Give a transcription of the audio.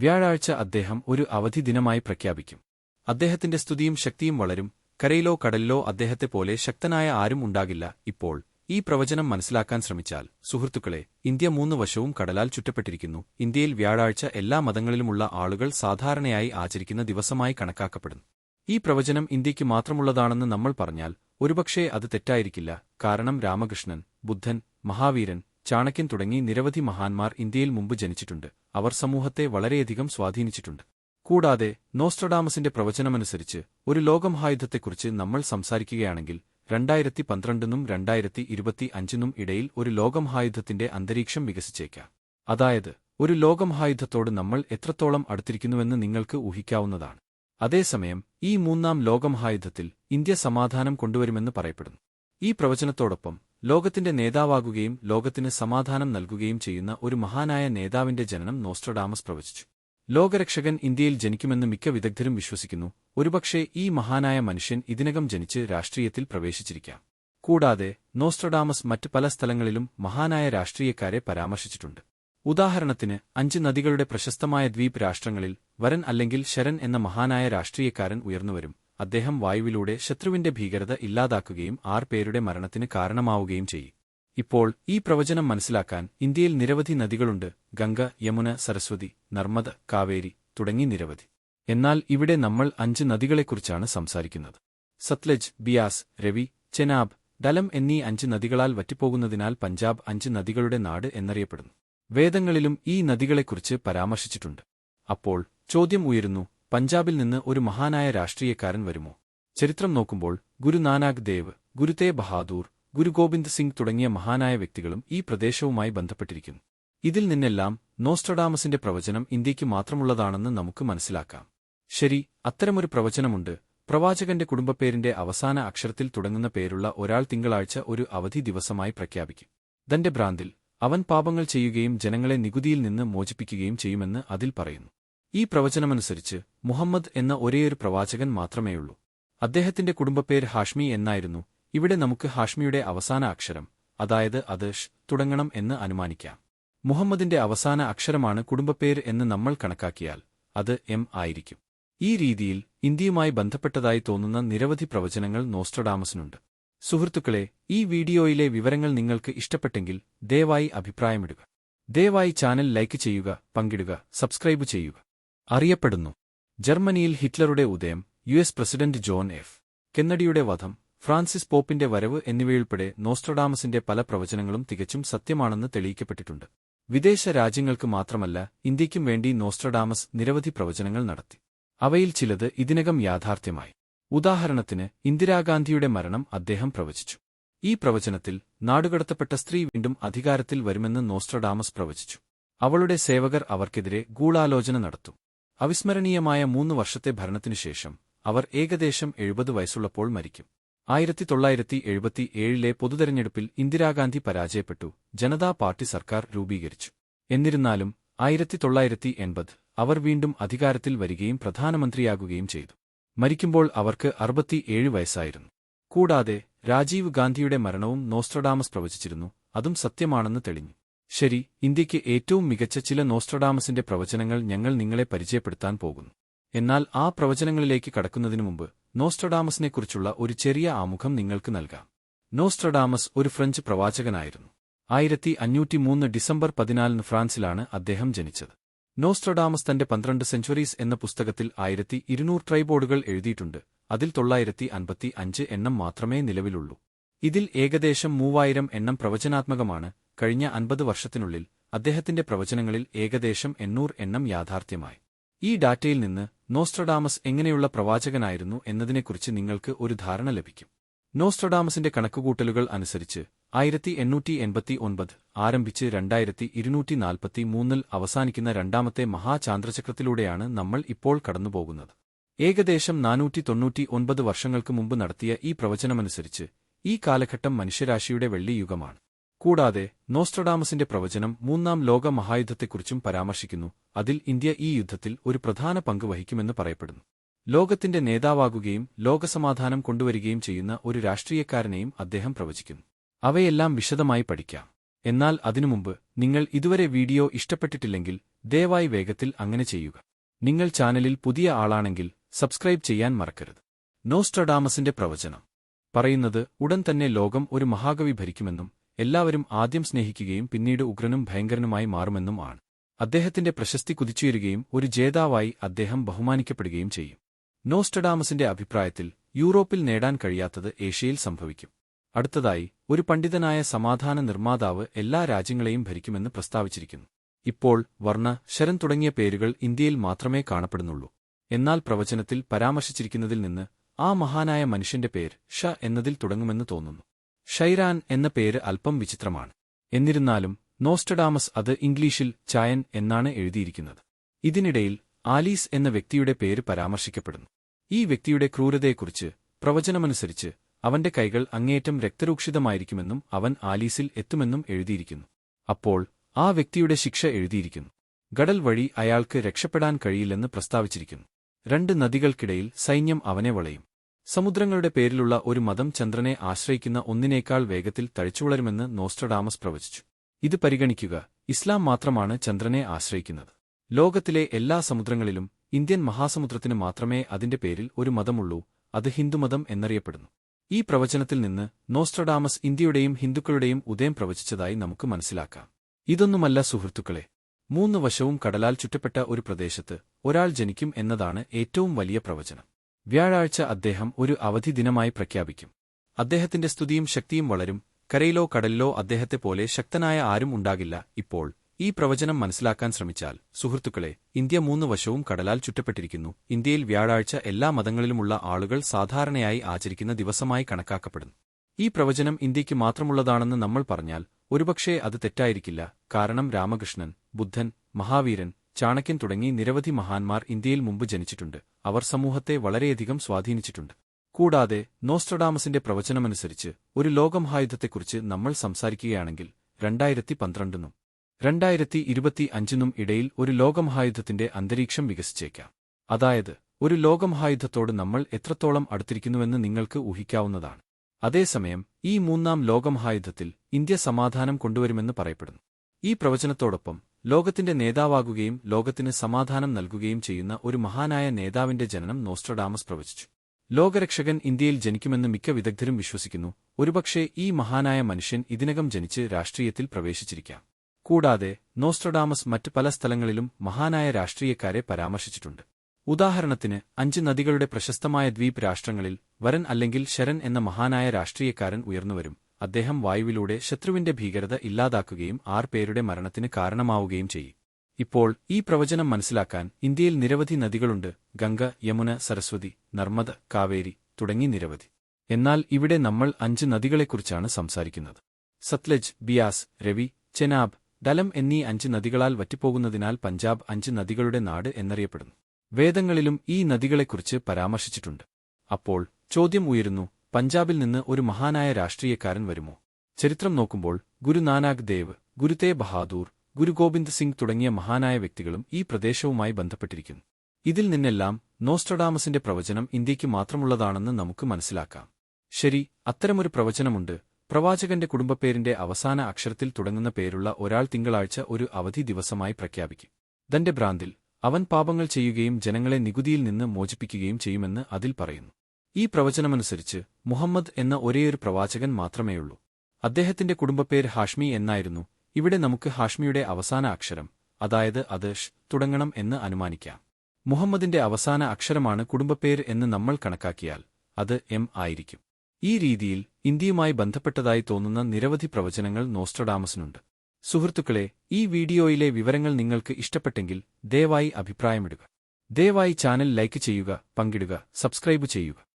വ്യാഴാഴ്ച അദ്ദേഹം ഒരു അവധി ദിനമായി പ്രഖ്യാപിക്കും. അദ്ദേഹത്തിന്റെ സ്തുതിയും ശക്തിയും വളരും. കരയിലോ കടലിലോ അദ്ദേഹത്തെപ്പോലെ ശക്തനായ ആരും ഉണ്ടാകില്ല. ഇപ്പോൾ ഈ പ്രവചനം മനസ്സിലാക്കാൻ ശ്രമിച്ചാൽ സുഹൃത്തുക്കളെ ഇന്ത്യ മൂന്ന് വശവും കടലാൽ ചുറ്റപ്പെട്ടിരിക്കുന്നു. ഇന്ത്യയിൽ വ്യാഴാഴ്ച എല്ലാ മതങ്ങളിലുമുള്ള ആളുകൾ സാധാരണയായി ആചരിക്കുന്ന ദിവസമായി കണക്കാക്കപ്പെടുന്നു. ഈ പ്രവചനം ഇന്ത്യയ്ക്ക് മാത്രമുള്ളതാണെന്ന് നമ്മൾ പറഞ്ഞാൽ ഒരുപക്ഷേ അത് തെറ്റായിരിക്കില്ല. കാരണം രാമകൃഷ്ണൻ ബുദ്ധൻ മഹാവീരൻ ചാണക്യൻ തുടങ്ങി നിരവധി മഹാന്മാർ ഇന്ത്യയിൽ മുമ്പ് ജനിച്ചിട്ടുണ്ട്. അവർ സമൂഹത്തെ വളരെയധികം സ്വാധീനിച്ചിട്ടുണ്ട്. കൂടാതെ നോസ്ട്രഡാമസിന്റെ പ്രവചനമനുസരിച്ച് ഒരു ലോകമഹായുദ്ധത്തെക്കുറിച്ച് നമ്മൾ സംസാരിക്കുകയാണെങ്കിൽ രണ്ടായിരത്തി പന്ത്രണ്ടിനും രണ്ടായിരത്തി ഇരുപത്തി അഞ്ചിനും ഇടയിൽ ഒരു ലോകമഹായുദ്ധത്തിന്റെ അന്തരീക്ഷം വികസിച്ചേക്കാം. അതായത് ഒരു ലോകമഹായുദ്ധത്തോട് നമ്മൾ എത്രത്തോളം അടുത്തിരിക്കുന്നുവെന്ന് നിങ്ങൾക്ക് ഊഹിക്കാവുന്നതാണ്. അതേസമയം ഈ മൂന്നാം ലോകമഹായുദ്ധത്തിൽ ഇന്ത്യ സമാധാനം കൊണ്ടുവരുമെന്ന് പറയപ്പെടുന്നു. ഈ പ്രവചനത്തോടൊപ്പം ലോകത്തിന്റെ നേതാവാകുകയും ലോകത്തിന് സമാധാനം നൽകുകയും ചെയ്യുന്ന ഒരു മഹാനായ നേതാവിന്റെ ജനനം നോസ്ട്രഡാമസ് പ്രവചിച്ചു. ലോകരക്ഷകൻ ഇന്ത്യയിൽ ജനിക്കുമെന്ന് മിക്ക വിദഗ്ധരും വിശ്വസിക്കുന്നു. ഒരുപക്ഷേ ഈ മഹാനായ മനുഷ്യൻ ഇതിനകം ജനിച്ച് രാഷ്ട്രീയത്തിൽ പ്രവേശിച്ചിരിക്കാം. കൂടാതെ നോസ്ട്രഡാമസ് മറ്റ് പല സ്ഥലങ്ങളിലും മഹാനായ രാഷ്ട്രീയക്കാരെ പരാമർശിച്ചിട്ടുണ്ട്. ഉദാഹരണത്തിന് അഞ്ച് നദികളുടെ പ്രശസ്തമായ ദ്വീപ് രാഷ്ട്രങ്ങളിൽ വരൻ അല്ലെങ്കിൽ ശരൻ എന്ന മഹാനായ രാഷ്ട്രീയക്കാരൻ ഉയർന്നുവരും. അദ്ദേഹം വായുവിലൂടെ ശത്രുവിന്റെ ഭീകരത ഇല്ലാതാക്കുകയും ആർ പേരുടെ മരണത്തിന് കാരണമാവുകയും ചെയ്യും. ഇപ്പോൾ ഈ പ്രവചനം മനസ്സിലാക്കാൻ ഇന്ത്യയിൽ നിരവധി നദികളുണ്ട്. ഗംഗ യമുന സരസ്വതി നർമ്മദ കാവേരി തുടങ്ങി നിരവധി. എന്നാൽ ഇവിടെ നമ്മൾ അഞ്ച് നദികളെക്കുറിച്ചാണ് സംസാരിക്കുന്നത്. സത്ലജ് ബിയാസ് രവി ചെനാബ് ഡലം എന്നീ അഞ്ച് നദികളാൽ വറ്റിപ്പോകുന്നതിനാൽ പഞ്ചാബ് അഞ്ച് നദികളുടെ നാട് എന്നറിയപ്പെടുന്നു. വേദങ്ങളിലും ഈ നദികളെക്കുറിച്ച് പരാമർശിച്ചിട്ടുണ്ട്. അപ്പോൾ ചോദ്യം ഉയരുന്നു പഞ്ചാബിൽ നിന്ന് ഒരു മഹാനായ രാഷ്ട്രീയക്കാരൻ വരുമോ? ചരിത്രം നോക്കുമ്പോൾ ഗുരു നാനാക് ദേവ് ഗുരുതേ ബഹാദൂർ ഗുരു ഗോവിന്ദ് സിംഗ് തുടങ്ങിയ മഹാനായ വ്യക്തികളും ഈ പ്രദേശവുമായി ബന്ധപ്പെട്ടിരിക്കുന്നു. ഇതിൽ നിന്നെല്ലാം നോസ്ട്രഡാമസിന്റെ പ്രവചനം ഇന്ത്യയ്ക്ക് മാത്രമുള്ളതാണെന്ന് നമുക്ക് മനസ്സിലാക്കാം. ശരി അത്തരമൊരു പ്രവചനമുണ്ട്. പ്രവാചകന്റെ കുടുംബപ്പേരിന്റെ അവസാന അക്ഷരത്തിൽ തുടങ്ങുന്ന പേരുള്ള ഒരാൾ തിങ്കളാഴ്ച ഒരു അവധി ദിവസമായി പ്രഖ്യാപിക്കും. തന്റെ ഭ്രാന്തിൽ അവൻ പാപങ്ങൾ ചെയ്യുകയും ജനങ്ങളെ നികുതിയിൽ നിന്ന് മോചിപ്പിക്കുകയും ചെയ്യുമെന്ന് അതിൽ പറയുന്നു. ഈ പ്രവചനമനുസരിച്ച് മുഹമ്മദ് എന്ന ഒരേയൊരു പ്രവാചകൻ മാത്രമേയുള്ളൂ. അദ്ദേഹത്തിന്റെ കുടുംബപ്പേര് ഹാഷ്മി എന്നായിരുന്നു. ഇവിടെ നമുക്ക് ഹാഷ്മിയുടെ അവസാന അക്ഷരം അതായത് അത് ഷ് തുടങ്ങണം എന്ന് അനുമാനിക്കാം. മുഹമ്മദിന്റെ അവസാന അക്ഷരമാണ് കുടുംബപ്പേര് എന്ന് നമ്മൾ കണക്കാക്കിയാൽ അത് എം ആയിരിക്കും. ഈ രീതിയിൽ ഇന്ത്യയുമായി ബന്ധപ്പെട്ടതായി തോന്നുന്ന നിരവധി പ്രവചനങ്ങൾ നോസ്ട്രഡാമസിനുണ്ട്. സുഹൃത്തുക്കളെ ഈ വീഡിയോയിലെ വിവരങ്ങൾ നിങ്ങൾക്ക് ഇഷ്ടപ്പെട്ടെങ്കിൽ ദയവായി അഭിപ്രായമിടുക. ദയവായി ചാനൽ ലൈക്ക് ചെയ്യുക പങ്കിടുക സബ്സ്ക്രൈബ് ചെയ്യുക. അറിയപ്പെടുന്നു. ജർമ്മനിയിൽ ഹിറ്റ്ലറുടെ ഉദയം U S president John F. കെന്നഡിയുടെ വധം ഫ്രാൻസിസ് പോപ്പിന്റെ വരവ് എന്നിവയുൾപ്പെടെ നോസ്ട്രഡാമസിന്റെ പല പ്രവചനങ്ങളും തികച്ചും സത്യമാണെന്ന് തെളിയിക്കപ്പെട്ടിട്ടുണ്ട്. വിദേശ രാജ്യങ്ങൾക്ക് മാത്രമല്ല ഇന്ത്യയ്ക്കും വേണ്ടി നോസ്ട്രഡാമസ് നിരവധി പ്രവചനങ്ങൾ നടത്തി. അവയിൽ ചിലത് ഇതിനകം യാഥാർത്ഥ്യമായി. ഉദാഹരണത്തിന് ഇന്ദിരാഗാന്ധിയുടെ മരണം അദ്ദേഹം പ്രവചിച്ചു. ഈ പ്രവചനത്തിൽ നാടുകടത്തപ്പെട്ട സ്ത്രീ വീണ്ടും അധികാരത്തിൽ വരുമെന്ന് നോസ്ട്രഡാമസ് പ്രവചിച്ചു. അവളുടെ സേവകർ അവർക്കെതിരെ ഗൂഢാലോചന നടത്തും. അവിസ്മരണീയമായ മൂന്ന് വർഷത്തെ ഭരണത്തിനുശേഷം അവർ ഏകദേശം എഴുപത് വയസ്സുള്ളപ്പോൾ മരിക്കും. ആയിരത്തി തൊള്ളായിരത്തി എഴുപത്തി ഏഴിലെ പൊതുതെരഞ്ഞെടുപ്പിൽ ഇന്ദിരാഗാന്ധി പരാജയപ്പെട്ടു ജനതാ പാർട്ടി സർക്കാർ രൂപീകരിച്ചു. എന്നിരുന്നാലും ആയിരത്തി തൊള്ളായിരത്തി എൺപത് അവർ വീണ്ടും അധികാരത്തിൽ വരികയും പ്രധാനമന്ത്രിയാകുകയും ചെയ്തു. മരിക്കുമ്പോൾ അവർക്ക് അറുപത്തിയേഴ് വയസ്സായിരുന്നു. കൂടാതെ രാജീവ് ഗാന്ധിയുടെ മരണവും നോസ്ട്രഡാമസ് പ്രവചിച്ചിരുന്നു അതും സത്യമാണെന്ന് തെളിഞ്ഞു. ശരി ഇന്ത്യയ്ക്ക് ഏറ്റവും മികച്ച ചില നോസ്ട്രഡാമസിന്റെ പ്രവചനങ്ങൾ ഞങ്ങൾ നിങ്ങളെ പരിചയപ്പെടുത്താൻ പോകുന്നു. എന്നാൽ ആ പ്രവചനങ്ങളിലേക്ക് കടക്കുന്നതിനു മുമ്പ് നോസ്ട്രഡാമസിനെക്കുറിച്ചുള്ള ഒരു ചെറിയ ആമുഖം നിങ്ങൾക്ക് നൽകാം. നോസ്ട്രഡാമസ് ഒരു ഫ്രഞ്ച് പ്രവാചകനായിരുന്നു. ആയിരത്തി അഞ്ഞൂറ്റിമൂന്ന് ഡിസംബർ പതിനാലിന് ഫ്രാൻസിലാണ് അദ്ദേഹം ജനിച്ചത്. നോസ്ട്രഡാമസ് തന്റെ പന്ത്രണ്ട് സെഞ്ചുറീസ് എന്ന പുസ്തകത്തിൽ ആയിരത്തി ഇരുന്നൂറ് ട്രൈബോർഡുകൾ എഴുതിയിട്ടുണ്ട്. അതിൽ തൊള്ളായിരത്തി അൻപത്തി അഞ്ച് എണ്ണം മാത്രമേ നിലവിലുള്ളൂ. ഇതിൽ ഏകദേശം മൂവായിരം എണ്ണം പ്രവചനാത്മകമാണ്. കഴിഞ്ഞ അൻപത് വർഷത്തിനുള്ളിൽ അദ്ദേഹത്തിന്റെ പ്രവചനങ്ങളിൽ ഏകദേശം എണ്ണൂറ് എണ്ണം യാഥാർത്ഥ്യമായി. ഈ ഡാറ്റയിൽ നിന്ന് നോസ്ട്രഡാമസ് എങ്ങനെയുള്ള പ്രവാചകനായിരുന്നു എന്നതിനെക്കുറിച്ച് നിങ്ങൾക്ക് ഒരു ധാരണ ലഭിക്കും. നോസ്ട്രഡാമസിന്റെ കണക്കുകൂട്ടലുകൾ അനുസരിച്ച് ആയിരത്തി എണ്ണൂറ്റി എൺപത്തി ഒൻപത് ആരംഭിച്ച് രണ്ടായിരത്തി ഇരുന്നൂറ്റി നാൽപ്പത്തി മൂന്നിൽ അവസാനിക്കുന്ന രണ്ടാമത്തെ മഹാചാന്ദ്രചക്രത്തിലൂടെയാണ് നമ്മൾ ഇപ്പോൾ കടന്നുപോകുന്നത്. ഏകദേശം നാനൂറ്റി തൊണ്ണൂറ്റി ഒൻപത് വർഷങ്ങൾക്ക് മുമ്പ് നടത്തിയ ഈ പ്രവചനമനുസരിച്ച് ഈ കാലഘട്ടം മനുഷ്യരാശിയുടെ വെള്ളിയുഗമാണ്. കൂടാതെ നോസ്ട്രഡാമസിന്റെ പ്രവചനം മൂന്നാം ലോക മഹായുദ്ധത്തെക്കുറിച്ചും പരാമർശിക്കുന്നു. അതിൽ ഇന്ത്യ ഈ യുദ്ധത്തിൽ ഒരു പ്രധാന പങ്ക് വഹിക്കുമെന്ന് പറയപ്പെടുന്നു. ലോകത്തിന്റെ നേതാവാകുകയും ലോകസമാധാനം കൊണ്ടുവരികയും ചെയ്യുന്ന ഒരു രാഷ്ട്രീയക്കാരനെയും അദ്ദേഹം പ്രവചിക്കുന്നു. അവയെല്ലാം വിശദമായി പഠിക്കാം. എന്നാൽ അതിനുമുമ്പ് നിങ്ങൾ ഇതുവരെ വീഡിയോ ഇഷ്ടപ്പെട്ടിട്ടില്ലെങ്കിൽ ദയവായി വേഗത്തിൽ അങ്ങനെ ചെയ്യുക. നിങ്ങൾ ചാനലിൽ പുതിയ ആളാണെങ്കിൽ സബ്സ്ക്രൈബ് ചെയ്യാൻ മറക്കരുത്. നോസ്ട്രഡാമസിന്റെ പ്രവചനം പറയുന്നത് ഉടൻ തന്നെ ലോകം ഒരു മഹാകവി ഭരിക്കുമെന്നും എല്ലാവരും ആദ്യം സ്നേഹിക്കുകയും പിന്നീട് ഉഗ്രനും ഭയങ്കരനുമായി മാറുമെന്നും ആണ്. അദ്ദേഹത്തിന്റെ പ്രശസ്തി കുതിച്ചുയരുകയും ഒരു ജേതാവായി അദ്ദേഹം ബഹുമാനിക്കപ്പെടുകയും ചെയ്യും. നോസ്റ്റഡാമസിന്റെ അഭിപ്രായത്തിൽ യൂറോപ്പിൽ നേടാൻ കഴിയാത്തത് ഏഷ്യയിൽ സംഭവിക്കും. അടുത്തതായി ഒരു പണ്ഡിതനായ സമാധാന നിർമ്മാതാവ് എല്ലാ രാജ്യങ്ങളെയും ഭരിക്കുമെന്ന് പ്രസ്താവിച്ചിരിക്കുന്നു. ഇപ്പോൾ വർണ ശരൺ തുടങ്ങിയ പേരുകൾ ഇന്ത്യയിൽ മാത്രമേ കാണപ്പെടുന്നുള്ളൂ. എന്നാൽ പ്രവചനത്തിൽ പരാമർശിച്ചിരിക്കുന്നതിൽ നിന്ന് ആ മഹാനായ മനുഷ്യന്റെ പേര് ഷ എന്നതിൽ തുടങ്ങുമെന്ന് തോന്നുന്നു. ഷൈറാൻ എന്ന പേര് അല്പം വിചിത്രമാണ്. എന്നിരുന്നാലും നോസ്റ്റഡാമസ് അത് ഇംഗ്ലീഷിൽ ചായൻ എന്നാണ് എഴുതിയിരിക്കുന്നത്. ഇതിനിടയിൽ ആലീസ് എന്ന വ്യക്തിയുടെ പേര് പരാമർശിക്കപ്പെടുന്നു. ഈ വ്യക്തിയുടെ ക്രൂരതയെക്കുറിച്ച് പ്രവചനമനുസരിച്ച് അവന്റെ കൈകൾ അങ്ങേയറ്റം രക്തരൂക്ഷിതമായിരിക്കുമെന്നും അവൻ ആലീസിൽ എത്തുമെന്നും എഴുതിയിരിക്കുന്നു. അപ്പോൾ ആ വ്യക്തിയുടെ ശിക്ഷ എഴുതിയിരിക്കുന്നു. ഗടൽ വഴി അയാൾക്ക് രക്ഷപ്പെടാൻ കഴിയില്ലെന്ന് പ്രസ്താവിച്ചിരിക്കുന്നു. രണ്ട് നദികൾക്കിടയിൽ സൈന്യം അവനെ വളയും. സമുദ്രങ്ങളുടെ പേരിലുള്ള ഒരു മതം ചന്ദ്രനെ ആശ്രയിക്കുന്ന ഒന്നിനേക്കാൾ വേഗത്തിൽ തഴിച്ചുവളരുമെന്ന് നോസ്ട്രഡാമസ് പ്രവചിച്ചു. ഇത് പരിഗണിക്കുക ഇസ്ലാം മാത്രമാണ് ചന്ദ്രനെ ആശ്രയിക്കുന്നത്. ലോകത്തിലെ എല്ലാ സമുദ്രങ്ങളിലും ഇന്ത്യൻ മഹാസമുദ്രത്തിന് മാത്രമേ അതിന്റെ പേരിൽ ഒരു മതമുള്ളൂ അത് ഹിന്ദുമതം എന്നറിയപ്പെടുന്നു. ഈ പ്രവചനത്തിൽ നിന്ന് നോസ്ട്രഡാമസ് ഇന്ത്യയുടെയും ഹിന്ദുക്കളുടെയും ഉദയം പ്രവചിച്ചതായി നമുക്ക് മനസ്സിലാക്കാം. ഇതൊന്നുമല്ല സുഹൃത്തുക്കളെ മൂന്ന് വശവും കടലാൽ ചുറ്റപ്പെട്ട ഒരു പ്രദേശത്ത് ഒരാൾ ജനിക്കും എന്നതാണ് ഏറ്റവും വലിയ പ്രവചനം. വ്യാഴാഴ്ച അദ്ദേഹം ഒരു അവധി ദിനമായി പ്രഖ്യാപിക്കും. അദ്ദേഹത്തിന്റെ സ്തുതിയും ശക്തിയും വളരും. കരയിലോ കടലിലോ അദ്ദേഹത്തെപ്പോലെ ശക്തനായ ആരും ഉണ്ടാകില്ല. ഇപ്പോൾ ഈ പ്രവചനം മനസ്സിലാക്കാൻ ശ്രമിച്ചാൽ സുഹൃത്തുക്കളെ ഇന്ത്യ മൂന്ന് വശവും കടലാൽ ചുറ്റപ്പെട്ടിരിക്കുന്നു. ഇന്ത്യയിൽ വ്യാഴാഴ്ച എല്ലാ മതങ്ങളിലുമുള്ള ആളുകൾ സാധാരണയായി ആചരിക്കുന്ന ദിവസമായി കണക്കാക്കപ്പെടുന്നു. ഈ പ്രവചനം ഇന്ത്യയ്ക്ക് മാത്രമുള്ളതാണെന്ന് നമ്മൾ പറഞ്ഞാൽ ഒരുപക്ഷേ അത് തെറ്റായിരിക്കില്ല. കാരണം രാമകൃഷ്ണൻ ബുദ്ധൻ മഹാവീരൻ ചാണക്യൻ തുടങ്ങി നിരവധി മഹാന്മാർ ഇന്ത്യയിൽ മുമ്പ് ജനിച്ചിട്ടുണ്ട്. അവർ സമൂഹത്തെ വളരെയധികം സ്വാധീനിച്ചിട്ടുണ്ട്. കൂടാതെ നോസ്ട്രഡാമസിന്റെ പ്രവചനമനുസരിച്ച് ഒരു ലോകമഹായുദ്ധത്തെക്കുറിച്ച് നമ്മൾ സംസാരിക്കുകയാണെങ്കിൽ രണ്ടായിരത്തി പന്ത്രണ്ടിനും രണ്ടായിരത്തി ഇരുപത്തി അഞ്ചിനും ഇടയിൽ ഒരു ലോകമഹായുദ്ധത്തിന്റെ അന്തരീക്ഷം വികസിച്ചേക്കാം. അതായത് ഒരു ലോകമഹായുദ്ധത്തോട് നമ്മൾ എത്രത്തോളം അടുത്തിരിക്കുന്നുവെന്ന് നിങ്ങൾക്ക് ഊഹിക്കാവുന്നതാണ്. അതേസമയം ഈ മൂന്നാം ലോകമഹായുദ്ധത്തിൽ ഇന്ത്യ സമാധാനം കൊണ്ടുവരുമെന്ന് പറയപ്പെടുന്നു. ഈ പ്രവചനത്തോടൊപ്പം ലോകത്തിന്റെ നേതാവാകുകയും ലോകത്തിന് സമാധാനം നൽകുകയും ചെയ്യുന്ന ഒരു മഹാനായ നേതാവിന്റെ ജനനം നോസ്ട്രഡാമസ് പ്രവചിച്ചു. ലോകരക്ഷകൻ ഇന്ത്യയിൽ ജനിക്കുമെന്ന് മിക്ക വിദഗ്ധരും വിശ്വസിക്കുന്നു. ഒരുപക്ഷേ ഈ മഹാനായ മനുഷ്യൻ ഇതിനകം ജനിച്ച് രാഷ്ട്രീയത്തിൽ പ്രവേശിച്ചിരിക്കാം. കൂടാതെ നോസ്ട്രഡാമസ് മറ്റ് പല സ്ഥലങ്ങളിലും മഹാനായ രാഷ്ട്രീയക്കാരെ പരാമർശിച്ചിട്ടുണ്ട്. ഉദാഹരണത്തിന് അഞ്ച് നദികളുടെ പ്രശസ്തമായ ദ്വീപ് രാഷ്ട്രങ്ങളിൽ വരൻ അല്ലെങ്കിൽ ശരൻ എന്ന മഹാനായ രാഷ്ട്രീയക്കാരൻ ഉയർന്നുവരും. അദ്ദേഹം വായുവിലൂടെ ശത്രുവിന്റെ ഭീകരത ഇല്ലാതാക്കുകയും ആർ പേരുടെ മരണത്തിന് കാരണമാവുകയും ചെയ്യും. ഇപ്പോൾ ഈ പ്രവചനം മനസ്സിലാക്കാൻ ഇന്ത്യയിൽ നിരവധി നദികളുണ്ട്. ഗംഗ യമുന സരസ്വതി നർമ്മദ കാവേരി തുടങ്ങി നിരവധി. എന്നാൽ ഇവിടെ നമ്മൾ അഞ്ച് നദികളെക്കുറിച്ചാണ് സംസാരിക്കുന്നത്. സത്ലജ് ബിയാസ് രവി ചെനാബ് ഡലം എന്നീ അഞ്ച് നദികളാൽ വറ്റിപ്പോകുന്നതിനാൽ പഞ്ചാബ് അഞ്ച് നദികളുടെ നാട് എന്നറിയപ്പെടുന്നു. വേദങ്ങളിലും ഈ നദികളെക്കുറിച്ച് പരാമർശിച്ചിട്ടുണ്ട്. അപ്പോൾ ചോദ്യം ഉയരുന്നു പഞ്ചാബിൽ നിന്ന് ഒരു മഹാനായ രാഷ്ട്രീയക്കാരൻ വരുമോ? ചരിത്രം നോക്കുമ്പോൾ ഗുരു നാനാക് ദേവ് ഗുരുതേ ബഹാദൂർ ഗുരു ഗോവിന്ദ് സിംഗ് തുടങ്ങിയ മഹാനായ വ്യക്തികളും ഈ പ്രദേശവുമായി ബന്ധപ്പെട്ടിരിക്കുന്നു. ഇതിൽ നിന്നെല്ലാം നോസ്റ്റഡാമസിന്റെ പ്രവചനം ഇന്ത്യയ്ക്ക് മാത്രമുള്ളതാണെന്ന് നമുക്ക് മനസ്സിലാക്കാം. ശരി അത്തരമൊരു പ്രവചനമുണ്ട്. പ്രവാചകന്റെ കുടുംബപ്പേരിന്റെ അവസാന അക്ഷരത്തിൽ തുടങ്ങുന്ന പേരുള്ള ഒരാൾ തിങ്കളാഴ്ച ഒരു അവധി ദിവസമായി പ്രഖ്യാപിക്കും. തന്റെ ഭ്രാന്തിൽ അവൻ പാപങ്ങൾ ചെയ്യുകയും ജനങ്ങളെ നികുതിയിൽ നിന്ന് മോചിപ്പിക്കുകയും ചെയ്യുമെന്ന് അതിൽ പറയുന്നു. ഈ പ്രവചനമനുസരിച്ച് മുഹമ്മദ് എന്ന ഒരേയൊരു പ്രവാചകൻ മാത്രമേയുള്ളൂ. അദ്ദേഹത്തിന്റെ കുടുംബപ്പേര് ഹാഷ്മി എന്നായിരുന്നു ഇവിടെ നമുക്ക് ഹാഷ്മിയുടെ അവസാന അക്ഷരം അതായത് അത് ഷ് തുടങ്ങണം എന്ന് അനുമാനിക്കാം. മുഹമ്മദിന്റെ അവസാന അക്ഷരമാണ് കുടുംബപ്പേര് എന്ന് നമ്മൾ കണക്കാക്കിയാൽ അത് എം ആയിരിക്കും. ഈ രീതിയിൽ ഇന്ത്യയുമായി ബന്ധപ്പെട്ടതായി തോന്നുന്ന നിരവധി പ്രവചനങ്ങൾ നോസ്ട്രഡാമസിനുണ്ട്. സുഹൃത്തുക്കളെ ഈ വീഡിയോയിലെ വിവരങ്ങൾ നിങ്ങൾക്ക് ഇഷ്ടപ്പെട്ടെങ്കിൽ ദയവായി അഭിപ്രായമിടുക. ദയവായി ചാനൽ ലൈക്ക് ചെയ്യുക പങ്കിടുക സബ്സ്ക്രൈബ് ചെയ്യുക.